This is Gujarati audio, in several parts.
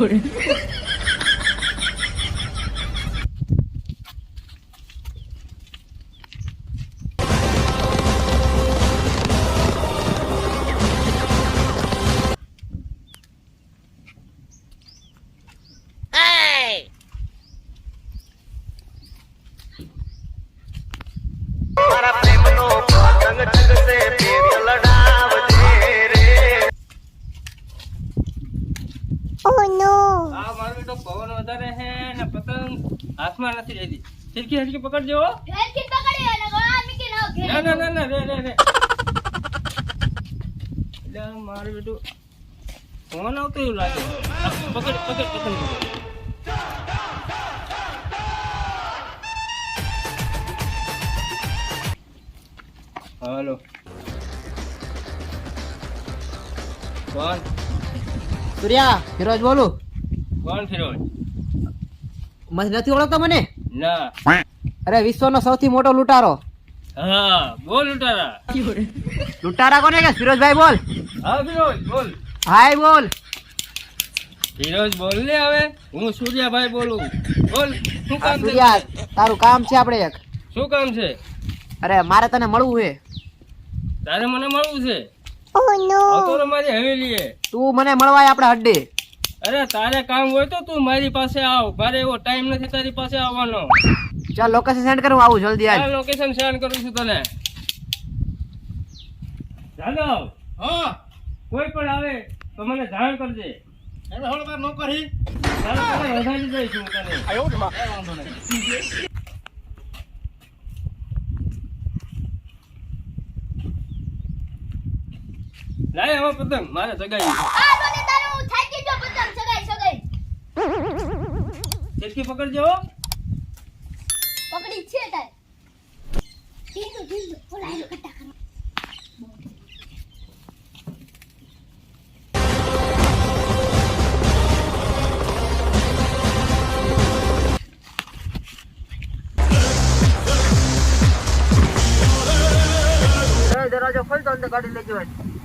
મારા આ મારો બેટો પવન વધારે છે ને પતંગ હાથમાં નથી લેતી. ખીડકી હરકી પકડજો હો. ના ના ના ના રે રે રે. એટલે મારું બેટું ફોન આવતો એવું લાગે. પકડ પકડ પતંગ પકડ. હાલો. કોણ? સૂર્યા ફિરોજ બોલું? કોણ ફિરોજ? મને નથી ઓળખતો મને? ના. અરે વિશ્વનો સૌથી મોટો લૂંટારો. હા બોલ લૂંટારા. લૂંટારા કોને કે? ફિરોજભાઈ બોલ. હા ફિરોજ બોલ. હાય બોલ. ફિરોજ બોલ ને હવે. હું સૂર્યાભાઈ બોલું. બોલ શું કામ છે? યાર તારું કામ છે આપણે એક. શું કામ છે? અરે મારે તને મળવું છે તારે મને મળવું છે? આવતો રે મારી હવેલીએ તું મને મળવાય આપણે હડ્ડે અરે તારે કામ હોય તો તું મારી પાસે આવ. મારે એવો ટાઈમ નથી તારી પાસે આવવાનો. ચાલ લોકેશન સેન્ડ કરું આવું જલ્દી આ લોકેશન સેન્ડ કરું છું તને. જાદવ હા કોઈ પણ આવે તો મને જાણ કરજે. હવે નોકરી તારે વધારી દઈશ હું તને. વાંધો નહીં. લાય હવે પતંગ મારે ચેટકી પકડજો પકડી છે તાર. કરો દરવાજો ખોલતો અંદર ગાડી લેજો ઓ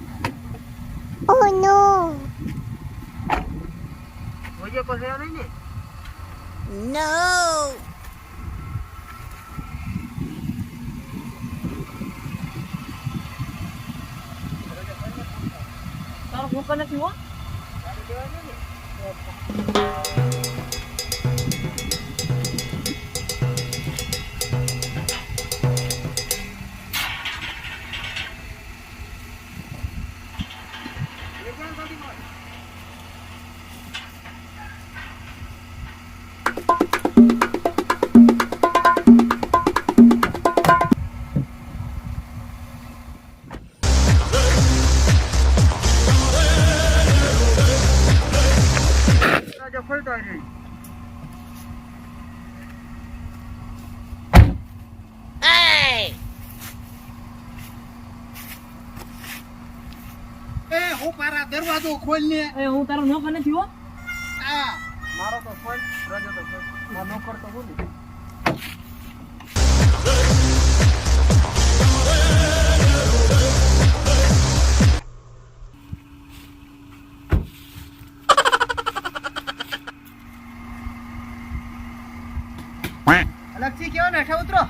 જોજે કોઈ થયો નહીં ને નો તારો ફોન નથી હો હોય એ હું પારા દરવાજો ખોલ ને એ હું તારો નોકર નથી હો. હા. મારો તો ફોન રજો તો ખોલ. મારો નોકર તો હું અલગથી કેવો ને હેઠા ઉતરો.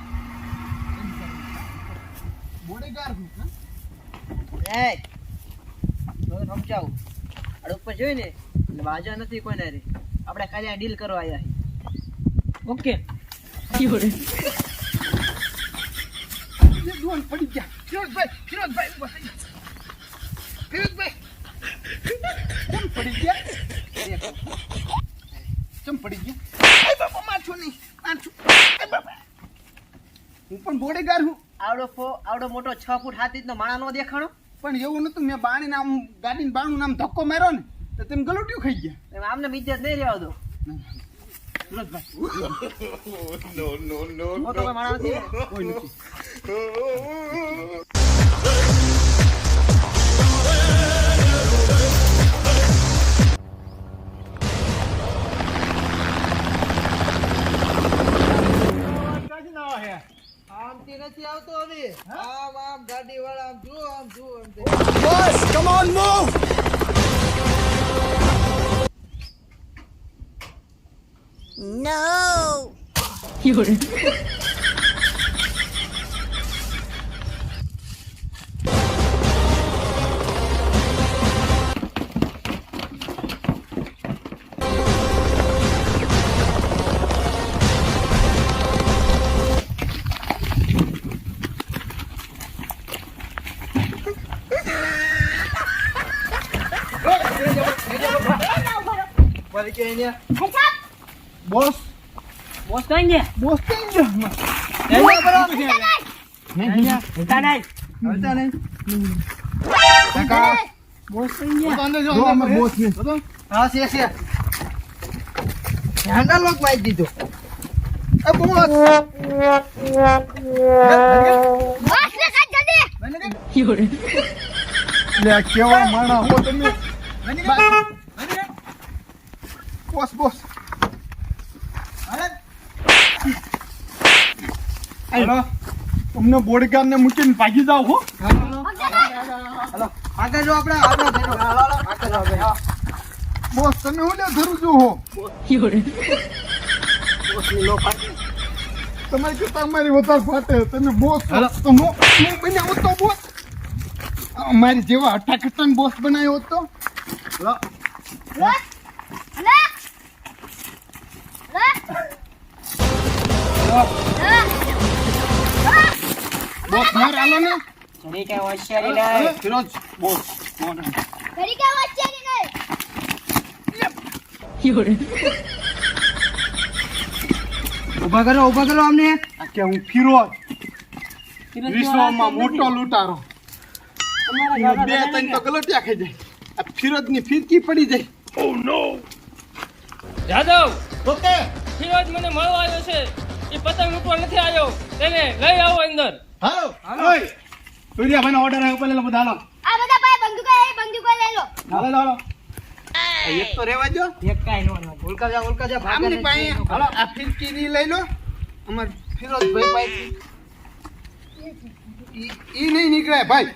બોડીગાર્ડ એ તો સમજાવું. આડ ઉપર જોઈ ને એટલે બાજા નથી કોઈને રે આપણે ખાલી આ ડીલ કરવા આવ્યા ઓકે. ડોન પડી ગયા. ફિરોજભાઈ ફિરોજભાઈ ઊભા થઈ જા. ફિરોજભાઈ કેમ પડી ગયા? કેમ પડી ગયા એ બાપા મારছো નહીં મારছো એ બાપા હું પણ બોડીગાર્ડ હું આવડો મોટો છ ફૂટ હાથ ઇંચનો માણા નો દેખાણો. પણ એવું નતું મેં બાણી નામ ગાડીને બાણું નામ ધક્કો માર્યો ને તો તેમ ગલોટિયું ખાઈ ગયા. આમને બીજે નહીં રહેવા દો. નો નો નો માણા વળી કે એને બોસ બોસ કઈ ને બોસ કઈ ગયા હલતા નહીં હલતા નહીં કાકા. બોસ કઈ ગયા તો અંદર જો અમાર બોસ. ને હા છે છે. હેન્ડલ લોક મારી દીધો. એ બોસ. બસ ને કાઢ જલ્દી. લે કેવા માણા હો તમે. Boss boss. હાલો તમને બોડીગાર્ડ ને મૂકીને ભાગી જાવ હો. આગળ જો આપણે આગળ. બોસ તમે હું ધરું છું હો. તમારી કરતા અમારી વધારે ફાટે. તમે બોસ. તો હું બન્યા હોત તો બોસ. અમારી જેવા હટાખટાને બોસ બનાવ્યો હોત કે હોશિયારી લે ફિરોજ બોલ ઘડી કે વચ્ચે નહીં ઊભા કરો ઊભા કરો અમને કે હું ફિરોજ વિશ્વમાં મોટો લૂંટારો બે ત્રણ તો ગલટિયા ખાઈ જાય આ ફિરોજની ફિરકી પડી જાય જાદવ ઓકે ફિરોજ મને મળવા આવ્યો છે એ પતંગ લૂંટવા નથી આવ્યો તેને લઈ આવો અંદર હાલો ઓય સૂર્યાભાઈ ભાઈ ઓર્ડર આવ્યો પેલા બધા લો આ બધા ભાઈ બંદૂકો એ બંદૂકો લઈ લો. હાલો હાલો એક તો રેવા જો એક કાઈ નો નો ઉલકા જા ઉલકા જા ભાગ આમની પાઈ હાલો આ ફિરકી ની લઈ લો. અમાર ફિરોજભાઈ પાસે. ઈ ઈ નહીં નીકળે ભાઈ.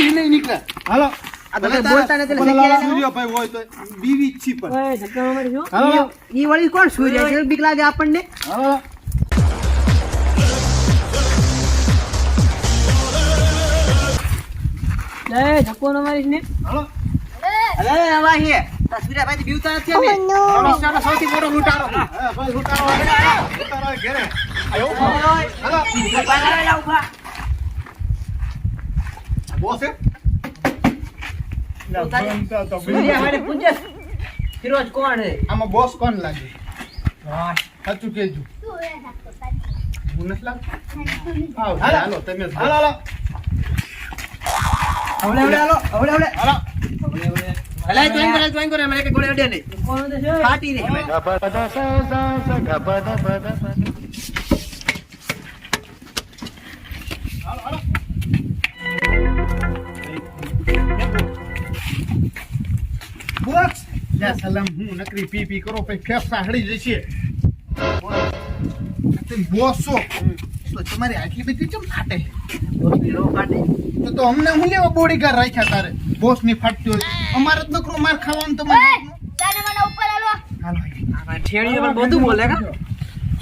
ઈ નહીં નીકળે હાલો. આ બોલતા નથી એટલે ભલે હોય તો બીવી છી પણ. હાલો. ઈ ઈ વળી કોણ સૂર્ય? છે બીક લાગે આપણને. હાલો. લે ધક્કો ન મારીશ ને. હાલો. અલે આવા હે. તા બીવતા નથી અમે વિશ્વનો સૌથી મોટો લૂંટારો. હા, લૂંટારો લૂંટારો ઘેરે. આયો હાલો. બોસ હે? ફિરોજ કોણ હે? આમાં બોસ કોણ લાગે? સાચું કહેજો. તું એ હું નથી લાગતો? હાલો તમે હાલો હાલો. આવડે આવડે હાલો આવડે આવડે. હાલો. અલે જોઈન કરે જોઈન કરે મને કે ગોળે અડે નહીં. ફાટી રે બોસ જા સલામ. હું નકરી પી પી કરો પછી ફેફસા હળી જશે. બોસો તો તમારી આટલી બધી કેમ ફાટે? તો તો અમને હું લેવા બોડીગાર્ડ રાખ્યા તારે? બોસની ફાટતી હોય અમારે જ નકરો માર ખાવાનું તમારે? તને મને ઉપર હાલો. હાલો ઠેડીએ પણ બધું બોલે કા?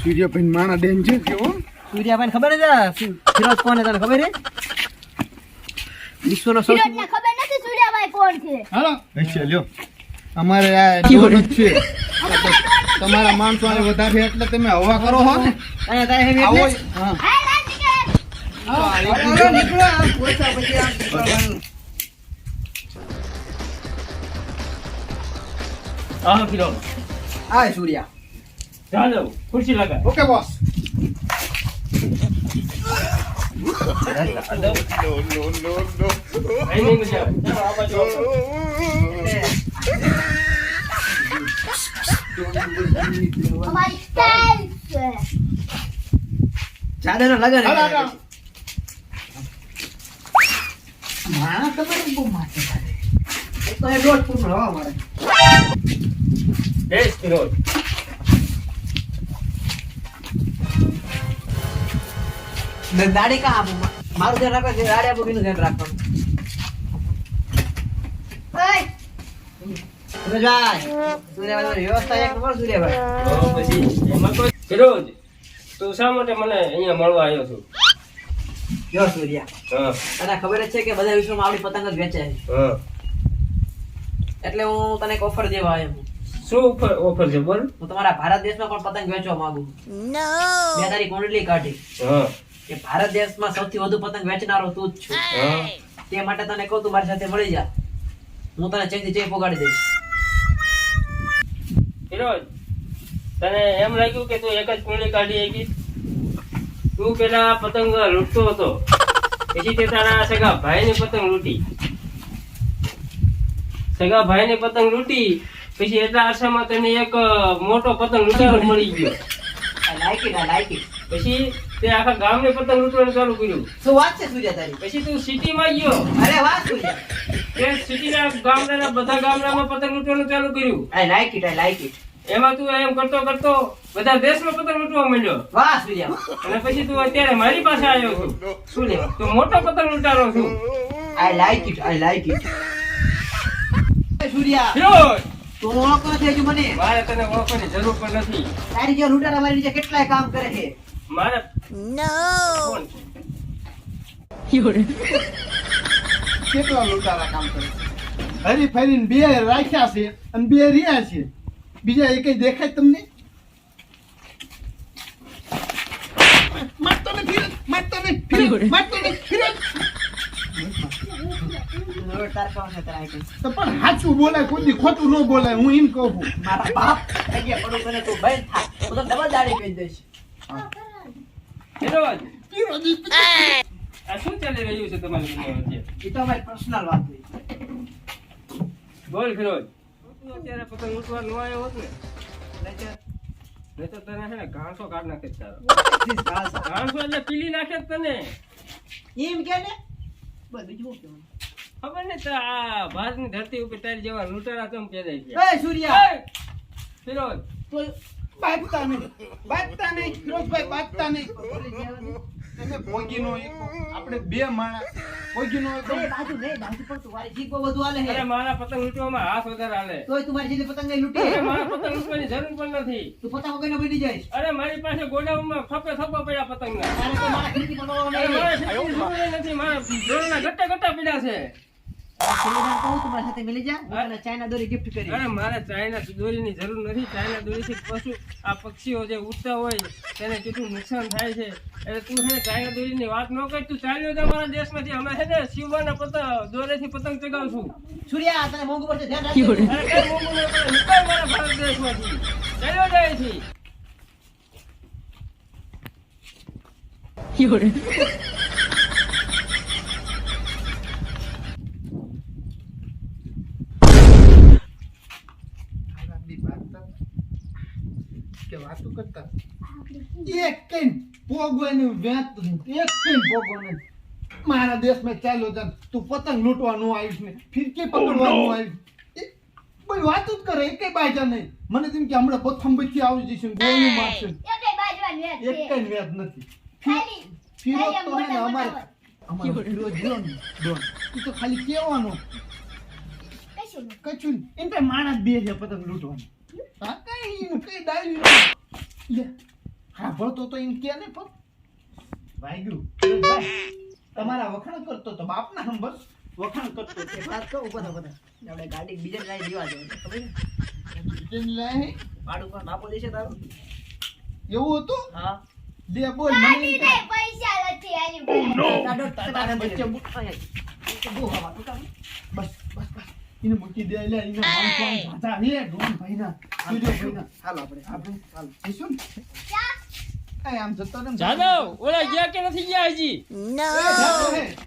સૂર્યભાઈ માણા ડેન છે કેવો? સૂર્યભાઈ ખબર છે ફિરોજ કોણ હે તને ખબર છે? વિશ્વનો સૌથી ખબર નથી સૂર્યભાઈ કોણ છે? હાલો. લ્યો. અમારે આ છે. તમારા માણસો આને વધારે એટલે તમે હવા કરો હો ને. આવો. હા. નીકળો પછી આમ નીકળવાનું. આ સૂર્યા. જાદવ ખુરશી લગા ઓકે બોસ. ચાદરનો લગન. માણા તમારે બહુ માથે તો એ દોઢ ફૂટનો હવા મારે. જય ફિરોજ ને કાં આપું? મારું ધ્યાન આપું ધ્યાન રાખવાનું. સૂર્યભાઈ વ્યવસ્થા એક નંબર સૂર્યભાઈ. તો પછી એમાં કોઈ ફિરોજ તું શા માટે મને અહીંયા મળવા આવ્યો છું? જો સૂર્યા તને ખબર જ છે કે બધા વિશ્વમાં આપણી પતંગ જ વેચે છે. એટલે હું તને એક ઓફર દેવા આવ્યો છું. શું ઓફર ઓફર છે બોલ. હું તમારા ભારત દેશમાં પણ પતંગ વેચવા માંગુ મેં તારી કુંડલી કાઢી. કે ભારત દેશમાં સૌથી વધુ પતંગ વેચનારો તું જ છું. તે માટે તને કહું તું મારી સાથે મળી જા. હું તને ચેકથી ચેક પોગાડી દઈશ. ફિરોજ તને એમ લાગ્યું કે તું એક જ કુંડલી કાઢી શકી તું પેલા પતંગ લૂંટતો હતો. પછી તે તારા સગા ભાઈની પતંગ લૂંટી. સગા ભાઈની પતંગ લૂંટી પછી એટલા અરસામાં તને એક મોટો પતંગ લૂંટારો મળી ગયો. લાયકી ના it. પછી તે આખા ગામને પતંગ લૂંટવાનું ચાલુ કર્યું. શું વાત છે સૂર્યા તારી? પછી તું સિટીમાં ગયો. અરે વાહ સૂર્યા. તે સિટીના ગામડાના બધા ગામડામાં પતંગ લૂંટવાનું ચાલુ કર્યું. I like it I like it એમાં તું એમ કરતો કરતો બધા દેશમાં પતંગ લૂંટવા માંડ્યો. વાહ સૂર્યા. અને પછી તું અત્યારે મારી પાસે આવ્યો છું. શું લેવા? તું મોટો પતંગ લૂંટારો છું. I like it I like it એ સૂર્યા તું ઓળખતો નથી મને. મારે તને ઓળખવાની જરૂર પણ નથી. તારી જે લૂંટારા મારી નીચે કેટલાય કામ કરે છે. મારે કોણ છે? કેટલા લૂંટારા કામ કરે? હરી ફરીને બે રાખ્યા છે અને બે રહ્યા છે. બીજા એક દેખાય તમને? મારતો નહીં ફિરોજ, મારતો? તો પણ સાચું બોલાય કોઈ ખોટું ન બોલાય હું એમ કહું મારા બાપ પડું તને તું હું તો ડબલ દાડી કહી દઈશ. ફિરોજ ફિરોજ, આ શું ચાલી રહ્યું છે તમારી વચ્ચે એ તો અમારી પર્સનલ વાત હોય. બોલ ફિરોજ અત્યારે પતંગ લૂંટવા ન આવ્યો હોત ને. નહીં તો તને છે ને ઘાણસો કાઢ નાખે તારો. this girls are- ઘાણસો એટલે પીલી નાખે તને. એમ કે ને? ખબર ને તો આ ભારતની ધરતી ઉપર તારી જેવા લૂંટારા કેમ પેદાય છે? એ સૂર્યા! ફિરોજ તો બાજતા નહીં. બાજતા નહીં. ફિરોજભાઈ બાજતા નહીં. તમે ભોગીનો એક આપણે બે માણસ ભોગીનો એક બાજુ નહીં બાજુ પણ તું જીભ બહુ બધું અરે મારા પતંગ લૂંટવામાં હાથ વધારે આલે. તોય તું મારી જેટલી પતંગ લૂંટી. મારા પતંગ લૂંટવાની જરૂર પણ નથી. તું પતંગ વગરનો બની જઈશ. અરે મારી પાસે ગોડાઉનમાં થપ્પે થપ્પા પડ્યા મારા જરૂર નથી. મારા દોરડા ગટ્ટા ગટ્ટા પડ્યા છે. સાથે મિલી જા હું તને ચાઇના દોરી ગિફ્ટ કરી અરે મારે ચાઇના દોરીની જરૂર નથી. ચાઇના દોરીથી પશુ આ પક્ષીઓ જે ઉડતા હોય તેને કેટલું નુકસાન થાય છે. એટલે તું છે ને ચાઇના દોરીની વાત ન કર તું ચાલ્યો જા મારા દેશમાંથી. અમે છે ને શિવવાના પતંગ દોરેથી પતંગ ચગાવશું. સૂર્યા તને મોંઘું પડશે ધ્યાન રાખજો. અરે કઈ મોંઘું નહીં પડે, નીકળ મારા ભારત દેશમાંથી. ચાલ્યો જાય છે મારા બી બાજતા કે વાતો કરતા. એક કઈ પોગવાનું વ્યાત એક કઈ પોગવાનું મારા દેશમાં ચાલ્યો જા તું પતંગ લૂંટવાનું આવીશ ને ફિરકી પકડવાનું આવીશ. કોઈ વાત જ કરે એક બાજા નહીં. મને તેમ કે હમણાં પ્રથમ બચી આવી જશે ને ગોળીનું મારશે. એકે. કઈ વ્યાજ નથી. ખાલી તો હે ને અમારે અમારો ફિરોજ રહ્યો ને ડોન તું તો ખાલી કહેવાનો. કચું એમ તો માણસ બે છે પતંગ લૂંટવાનું. હા કઈ કઈ ડાયું નથી. લે. હા તો એમ કે ને પણ. વાગ્યું. તમારા વખાણ કરતો તો બાપના બસ વખાણ કરતો. એક વાત કહું બધા બધા. આપણે ગાડી બીજા લાઈ દેવા ખબર છે? બીજાને ભાડું પણ બાપો દેશે તારું? એવું હતું? હા. દે બોલ મને પૈસા નથી આની પાસે. નો તારા. બસ બસ બસ. એને મૂકી દે લે એને ભાતા હે ડોન ભાઈના. જોજો ભાઈના. હાલ આપણે. આપણે હાલ. જઈશું ને? ક્યાં? એ આમ જતો ને જાદવ ઓલા ગયા કે નથી ગયા હજી? હે.